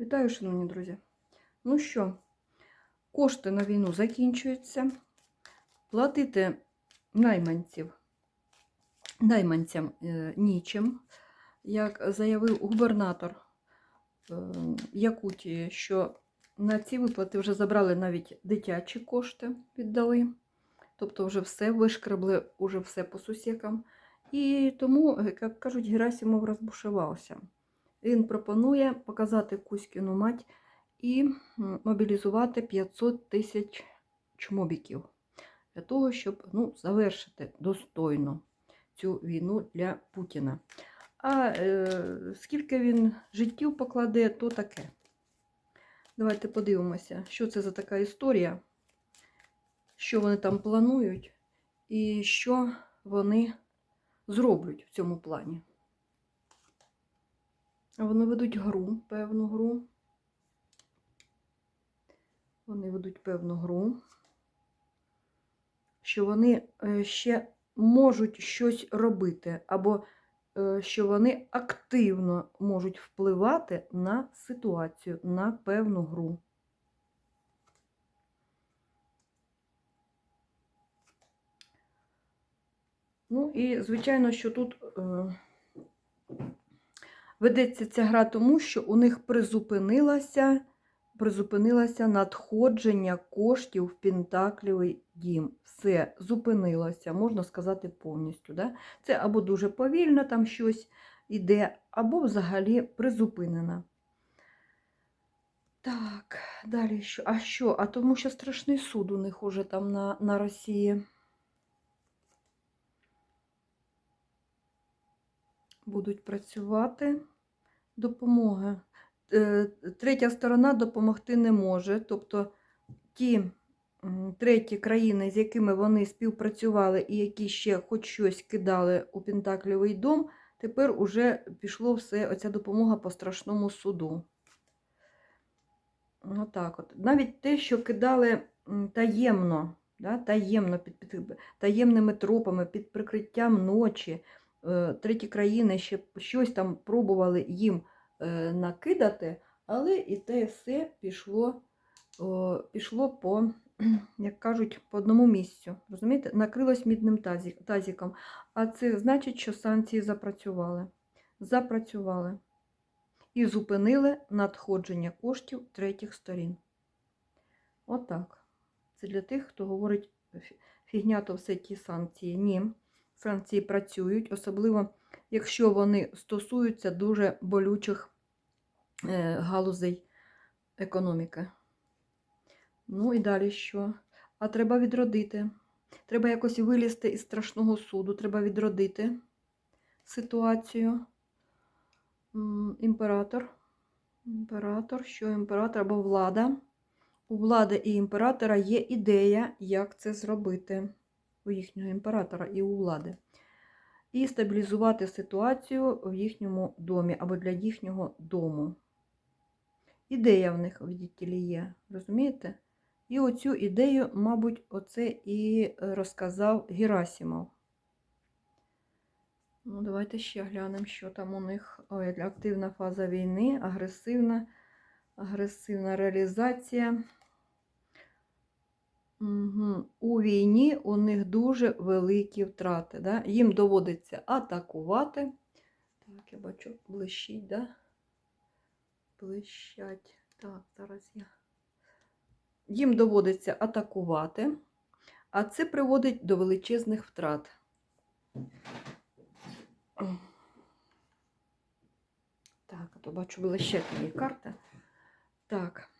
Вітаю, шановні друзі. Ну що, кошти на війну закінчуються. Платити найманців, найманцям е, нічим. Як заявив губернатор е, Якутії, що на ці виплати вже забрали навіть дитячі кошти, віддали. Тобто вже все вишкребли, уже все по сусікам. І тому, як кажуть, Герасимов розбушувався. Він пропонує показати Кузькіну мать і мобілізувати 500 тисяч чмобіків для того, щоб ну, завершити достойно цю війну для Путіна. А е, скільки він життів покладе, то таке. Давайте подивимося, що це за така історія, що вони там планують, і що вони зроблять в цьому плані. Вони ведуть гру, певну гру. Вони ведуть певну гру, що вони е, ще можуть щось робити, або е, що вони активно можуть впливати на ситуацію, на певну гру. Ну і, звичайно, що тут. Ведеться ця гра тому, що у них призупинилося, призупинилося надходження коштів в Пентаклівий дім. Все зупинилося, можна сказати, повністю. Да? Це або дуже повільно там щось іде, або взагалі призупинено. Так, далі що? А що? А тому що страшний суд у них уже там на, на Росії. Будуть працювати. Допомоги. Е, Третя сторона допомогти не може. Тобто ті треті країни, з якими вони співпрацювали і які ще хоч щось кидали у Пентаклівий дом, тепер уже пішло все, оця допомога по страшному суду. Отак от. Навіть те, що кидали таємно, да, таємно під, під, таємними тропами, під прикриттям ночі, треті країни ще щось там пробували їм е, накидати, але і те все пішло, пішло по, як кажуть, по одному місцю. Розумієте? Накрилось мідним тазі- тазіком. А це значить, що санкції запрацювали. Запрацювали. І зупинили надходження коштів третіх сторін. Отак. Це для тих, хто говорить «Фі- фігня, то все ті санкції. Ні. Санкції працюють, особливо якщо вони стосуються дуже болючих е, галузей економіки. Ну і далі що? А треба відродити. Треба якось вилізти із страшного суду, треба відродити ситуацію. Імператор. Імператор, що імператор або влада. У влади і імператора є ідея, як це зробити у їхнього імператора і у влади. І стабілізувати ситуацію в їхньому домі або для їхнього дому. Ідея в них, видите ли, є, розумієте? І оцю ідею, мабуть, оце і розказав Герасимов. Ну, давайте ще глянемо, що там у них. Ой, активна фаза війни, агресивна, агресивна реалізація. Угу. У війні у них дуже великі втрати. Да? Їм доводиться атакувати. Так, я бачу, блищить, да? Блищать. Так, зараз я. Їм доводиться атакувати, а це приводить до величезних втрат. Так, а то бачу, блищать її карта. Так.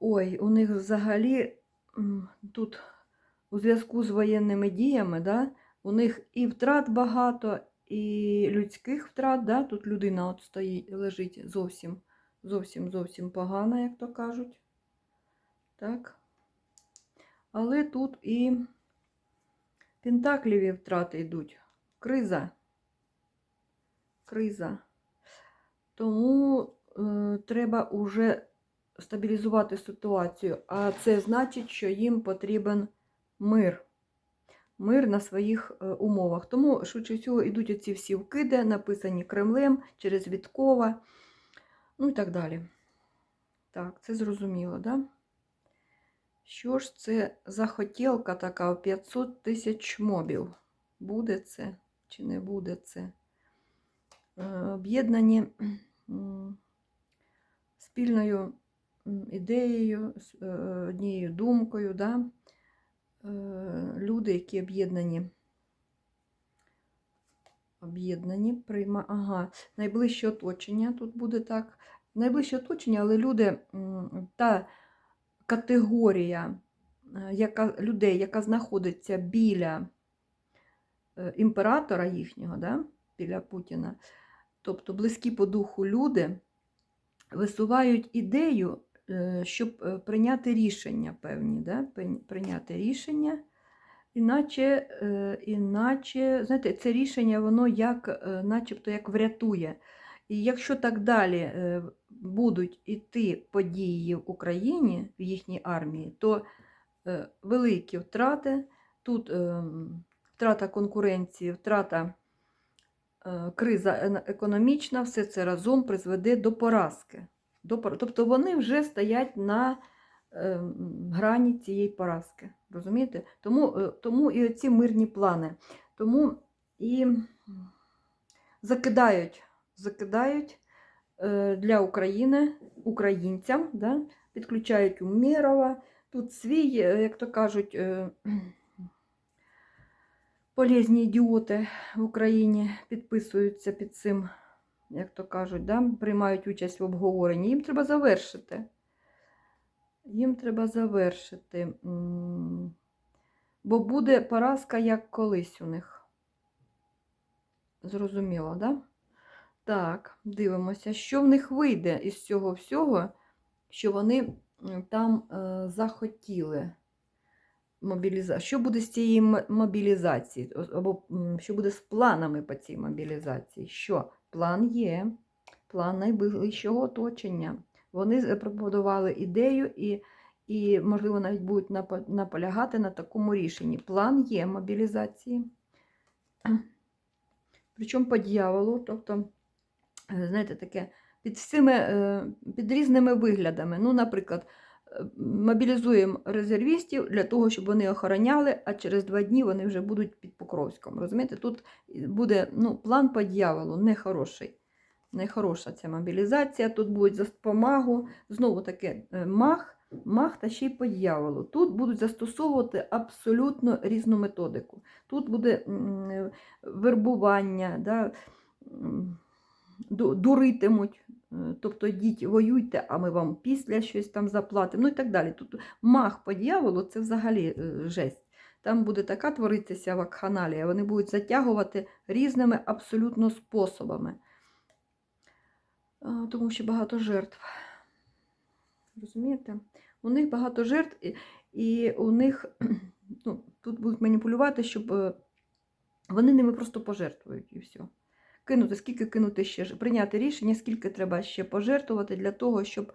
Ой, у них взагалі тут у зв'язку з воєнними діями, да, у них і втрат багато, і людських втрат, да, тут людина от стоїть, лежить зовсім, зовсім, зовсім погана, як то кажуть. Так. Але тут і пентакліві втрати йдуть. Криза. Криза. Тому треба уже стабілізувати ситуацію, а це значить, що їм потрібен мир. мир на своїх е, умовах. Тому, швидше всього, йдуть оці всі вкиди, написані Кремлем через Віткова, ну і так далі. Так, це зрозуміло, да? Що ж це за хотілка така в 500 тисяч мобів? Буде це чи не буде це? Е, Об'єднані спільною ідеєю, е, однією думкою, да? Е, люди, які об'єднані. Об'єднані, прийма... Ага, найближче оточення тут буде так. Найближче оточення, але люди, та категорія е, яка, людей, яка знаходиться біля імператора їхнього, да? біля Путіна, тобто близькі по духу люди, висувають ідею, е, щоб е, прийняти рішення певні, да? прийняти рішення. Іначе, е, іначе, знаєте, це рішення, воно як, начебто як врятує. І якщо так далі будуть іти події в Україні, в їхній армії, то великі втрати, тут е, втрата конкуренції, втрата криза економічна, все це разом призведе до поразки. Тобто вони вже стоять на е, грані цієї поразки. Розумієте? Тому, е, тому і ці мирні плани. Тому і закидають, закидають е, для України, українцям, да? підключають Умєрова. Тут свій, е, як то кажуть, е, полезні ідіоти в Україні підписуються під цим, як то кажуть, да? приймають участь в обговоренні. Їм треба завершити. Їм треба завершити. Бо буде поразка як колись у них. Зрозуміло, да? Так, дивимося, що в них вийде із цього всього, що вони там е, захотіли. Мобіліза... Що буде з цієї мобілізації? Або що буде з планами по цій мобілізації? Що? План є, план найближчого оточення. Вони запропонували ідею і, і можливо, навіть будуть наполягати на такому рішенні. План є мобілізації. Причому по дьяволу, тобто, е, знаєте, таке під всіми, е, під різними виглядами. Ну, наприклад, мобілізуємо резервістів для того, щоб вони охороняли, а через два дні вони вже будуть під Покровськом. Розумієте, тут буде ну, план по дьяволу, нехороший. Нехороша ця мобілізація. Тут будуть за допомогу, знову таки, е, мах, мах та ще й по дьяволу. Тут будуть застосовувати абсолютно різну методику. Тут буде е, вербування, да, дуритимуть. Е, Тобто йдіть, воюйте, а ми вам після щось там заплатимо, ну і так далі. Тут мах по дьяволу це взагалі е, жесть. Там буде така творитися вакханалія, вони будуть затягувати різними абсолютно способами. Тому що багато жертв. Розумієте? У них багато жертв, і, у них ну, тут будуть маніпулювати, щоб е, вони ними просто пожертвують і все. Кинути, скільки кинути ще, прийняти рішення, скільки треба ще пожертвувати для того, щоб,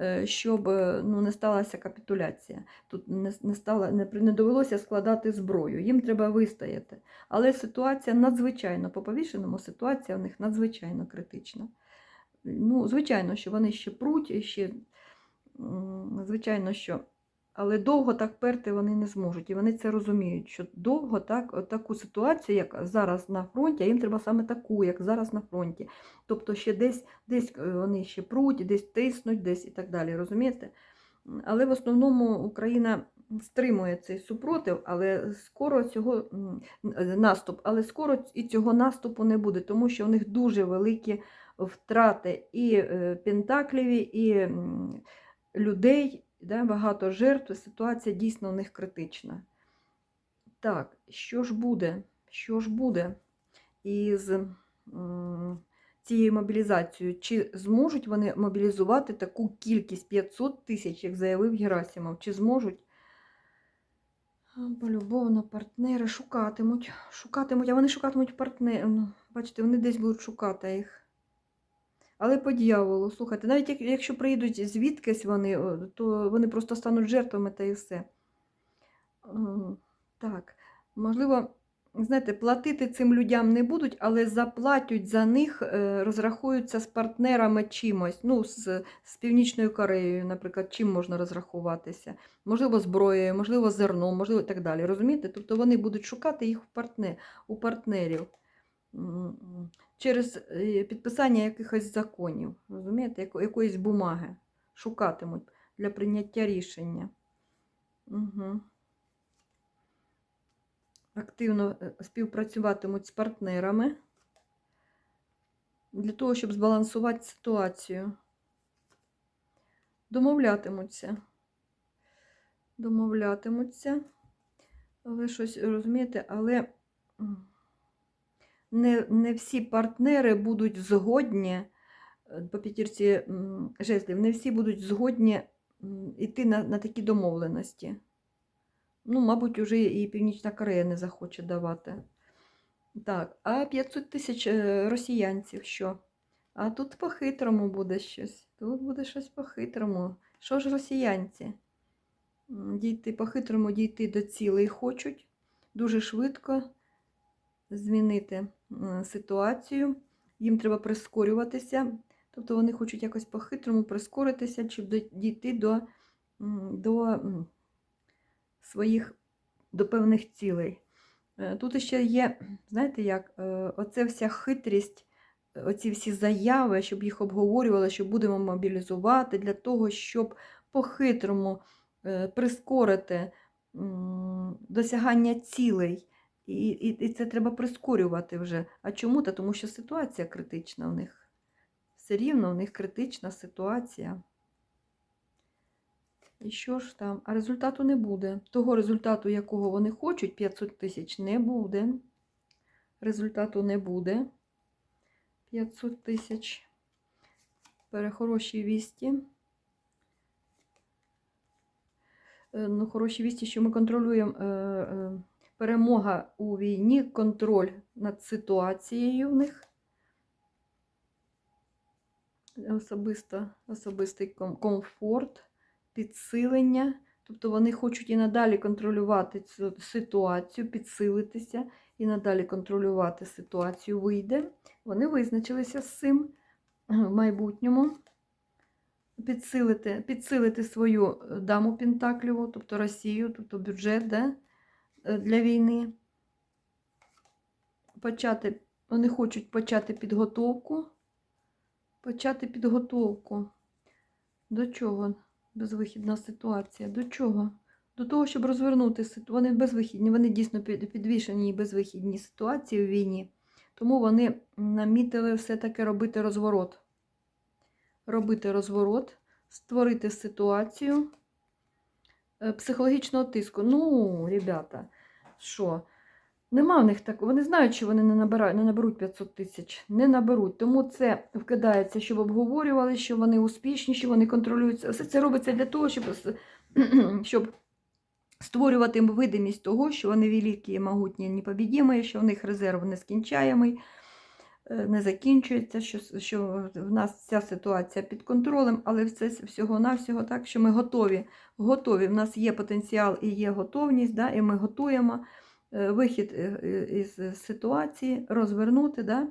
е, щоб е, ну, не сталася капітуляція. Тут не, не, стало, не, не довелося складати зброю. Їм треба вистояти. Але ситуація надзвичайно по повішеному, ситуація у них надзвичайно критична. Ну, звичайно, що вони ще пруть, ще, звичайно, що. Але довго так перти вони не зможуть. І вони це розуміють, що довго так, таку ситуацію, як зараз на фронті, їм треба саме таку, як зараз на фронті. Тобто ще десь, десь е, вони ще пруть, десь тиснуть, десь і так далі. Розумієте? Але в основному Україна стримує цей супротив, але скоро цього е, наступ, але скоро і цього наступу не буде, тому що у них дуже великі втрати і е, пентакліві, і людей, да, багато жертв. Ситуація дійсно у них критична. Так, що ж буде? Що ж буде із цією мобілізацією? Чи зможуть вони мобілізувати таку кількість 500 тисяч, як заявив Герасимов? Чи зможуть? Полюбовно партнери шукатимуть, шукатимуть, а вони шукатимуть партнерів. Ну, бачите, вони десь будуть шукати їх. Але по дьяволу, слухайте, навіть як- якщо приїдуть звідкись вони, то вони просто стануть жертвами та і все. Так, Можливо, знаєте, платити цим людям не будуть, але заплатять за них, е, розрахуються з партнерами чимось. Ну, з, з Північною Кореєю, наприклад, чим можна розрахуватися. Можливо, зброєю, можливо, зерном, можливо, і так далі. Розумієте? Тобто вони будуть шукати їх в партне, у партнерів через е, підписання якихось законів, розумієте, якоїсь бумаги шукатимуть для прийняття рішення. Угу. Активно е, співпрацюватимуть з партнерами для того, щоб збалансувати ситуацію. Домовлятимуться. Домовлятимуться. Ви щось розумієте, але не, не всі партнери будуть згодні е, по п'ятірці жезлів, не всі будуть згодні йти на, на такі домовленості. Ну, мабуть, уже і Північна Корея не захоче давати. Так, а 500 тисяч е, росіянців що? А тут по-хитрому буде щось. Тут буде щось по-хитрому. Що ж росіянці? Дійти по-хитрому дійти до цілей хочуть дуже швидко змінити ситуацію. Їм треба прискорюватися. Тобто вони хочуть якось по-хитрому прискоритися, щоб дійти до, до своїх до певних цілей. Е, Тут ще є, знаєте як, е, оце вся хитрість, е, оці всі заяви, щоб їх обговорювали, що будемо мобілізувати для того, щоб по-хитрому прискорити досягання цілей. І, і, це треба прискорювати вже. А чому? Та тому що ситуація критична в них. Все рівно в них критична ситуація. І що ж там? А результату не буде. Того результату, якого вони хочуть, 500 тисяч, не буде. Результату не буде. 500 тисяч. Перехороші вісті. Е, Ну, хороші вісті, що ми контролюємо е, е, перемога у війні, контроль над ситуацією в них. Особисто, особистий комфорт підсилення. Тобто вони хочуть і надалі контролювати цю ситуацію, підсилитися і надалі контролювати ситуацію вийде. Вони визначилися з цим в майбутньому. Підсилити, підсилити свою даму Пентакліву, тобто Росію, тобто бюджет да, для війни. Почати, вони хочуть почати підготовку. Почати підготовку. До чого? безвихідна ситуація. До чого? До того, щоб розвернути ситуацію. Вони безвихідні, вони дійсно підвішені і безвихідні ситуації в війні. Тому вони намітили все-таки робити розворот. Робити розворот, створити ситуацію е, психологічного тиску. Ну, ребята, що? Нема в них такого. Вони знають, що вони не набирають, не наберуть 500 тисяч. Не наберуть. Тому це вкидається, щоб обговорювали, що вони успішні, що вони контролюються. Все це робиться для того, щоб, щоб створювати видимість того, що вони великі, могутні, непобідімі, що в них резерв нескінчаємий, не закінчується, що, що в нас ця ситуація під контролем, але все всього-навсього так, що ми готові. Готові. В нас є потенціал і є готовність, да, і ми готуємо е, вихід е, е, із ситуації, розвернути. Да?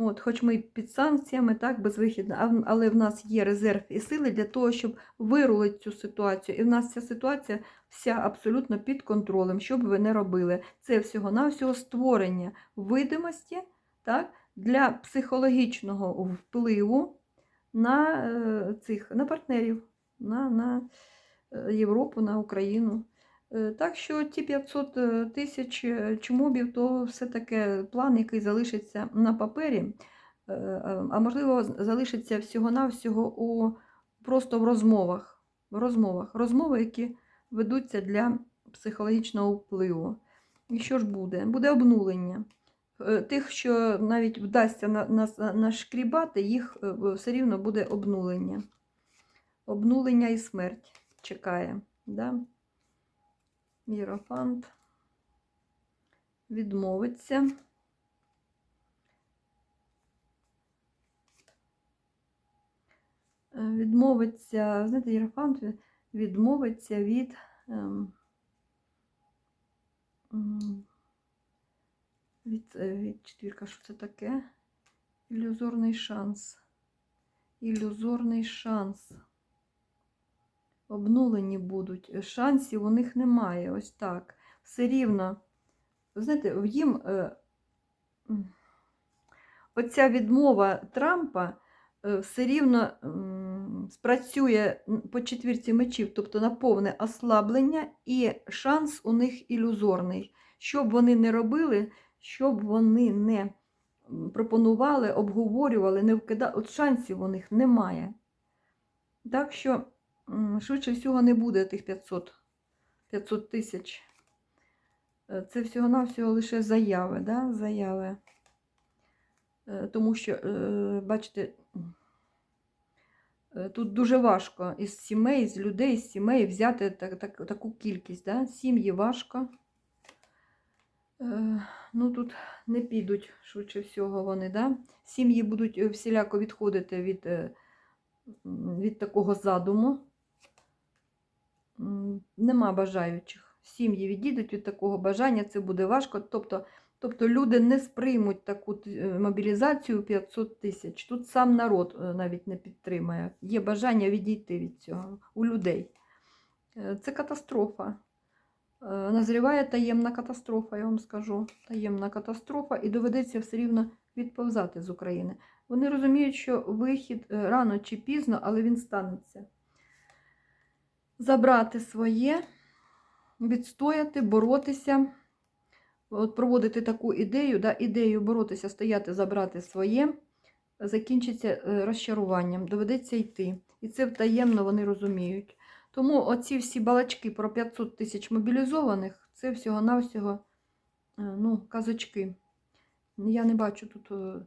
От, хоч ми під санкціями, так, безвихідно, але в нас є резерв і сили для того, щоб вирулити цю ситуацію. І в нас ця ситуація вся абсолютно під контролем, що б ви не робили. Це всього-навсього створення видимості так, для психологічного впливу на е, цих на партнерів, на, на е, Європу, на Україну. Е, Так що ті 500 е, тисяч чмобів, то все-таки план, який залишиться на папері, а можливо, залишиться всього-навсього у, просто в розмовах. В розмовах. Розмови, які ведуться для психологічного впливу. І що ж буде? Буде обнулення. Е, Тих, що навіть вдасться нашкрібати, їх е, все рівно буде обнулення. Обнулення і смерть чекає. Да? Єрофант відмовиться. Е, Відмовиться, знаєте, Єрофант відмовиться від ем, від, е, від четвірка, що це таке? Ілюзорний шанс. Ілюзорний шанс. Обнулені будуть. Шансів у них немає. Ось так. Все рівно. Ви знаєте, їм е, оця відмова Трампа е, все рівно спрацює по четвірці мечів, тобто на повне ослаблення, і шанс у них ілюзорний. Що б вони не робили, що б вони не пропонували, обговорювали, не вкидали, от шансів у них немає. Так що, швидше всього, не буде тих 500, 500 тисяч. Е, Це всього-навсього лише заяви, да? заяви. Е, Тому що, е, бачите, тут дуже важко із сімей, з людей, з сімей взяти так, так, таку кількість. Да? Сім'ї важко. Е, Ну, тут не підуть, швидше всього, вони. Да? Сім'ї будуть е, всіляко відходити від, е, від такого задуму. Нема бажаючих. Сім'ї відійдуть від такого бажання, це буде важко. Тобто, тобто люди не сприймуть таку мобілізацію 500 тисяч. Тут сам народ навіть не підтримає. Є бажання відійти від цього у людей. Це катастрофа. Е, Назріває таємна катастрофа, я вам скажу. Таємна катастрофа, і доведеться все рівно відповзати з України. Вони розуміють, що вихід е, рано чи пізно, але він станеться. Забрати своє, відстояти, боротися, от проводити таку ідею, да, ідею боротися, стояти, забрати своє, закінчиться е, розчаруванням, доведеться йти. І це таємно вони розуміють. Тому оці всі балачки про 500 тисяч мобілізованих це всього-навсього е, ну, казочки. Я не бачу тут е,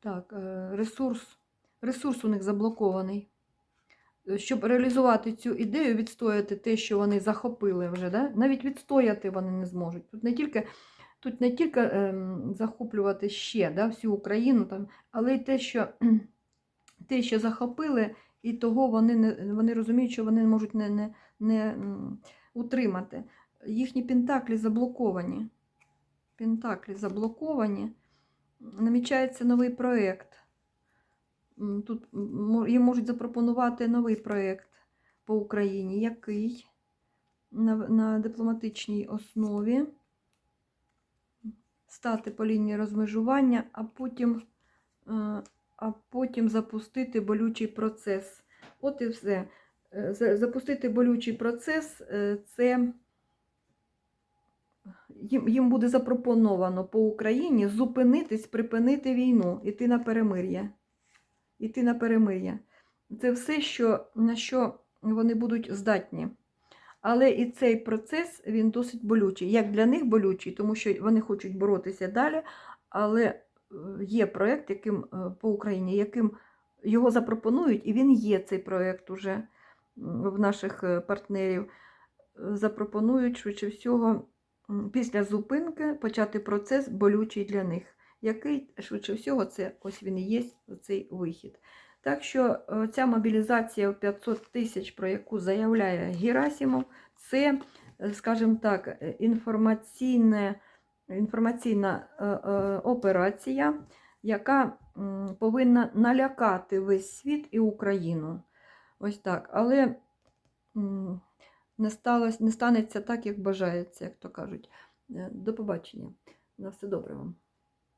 так, е, ресурс. Ресурс у них заблокований. Щоб реалізувати цю ідею, відстояти те, що вони захопили вже, да? навіть відстояти вони не зможуть. Тут не тільки, тут не тільки ем, захоплювати ще да, всю Україну, там, але й те, що, те, що захопили, і того вони, не, вони розуміють, що вони можуть не, не, не утримати. Їхні пентаклі заблоковані. Пентаклі заблоковані. Намічається новий проєкт. Тут їм можуть запропонувати новий проєкт по Україні, який на, на дипломатичній основі стати по лінії розмежування, а потім, е, а потім запустити болючий процес. От і все. Е, Запустити болючий процес е, це їм, їм буде запропоновано по Україні зупинитись, припинити війну, іти на перемир'я. Іти на перемир'я. Це все, що, на що вони будуть здатні. Але і цей процес він досить болючий. Як для них болючий, тому що вони хочуть боротися далі, але є проєкт, яким е, по Україні, яким його запропонують, і він є цей проєкт уже в наших е, партнерів. Запропонують швидше всього після зупинки почати процес болючий для них, який швидше всього це ось він і є цей вихід. Так що е, ця мобілізація в 500 тисяч, про яку заявляє Герасимов, це, скажімо так, інформаційне, інформаційна е, е, операція, яка повинна налякати весь світ і Україну. Ось так. Але не, сталося, не станеться так, як бажається, як то кажуть. Е, До побачення. На все добре вам.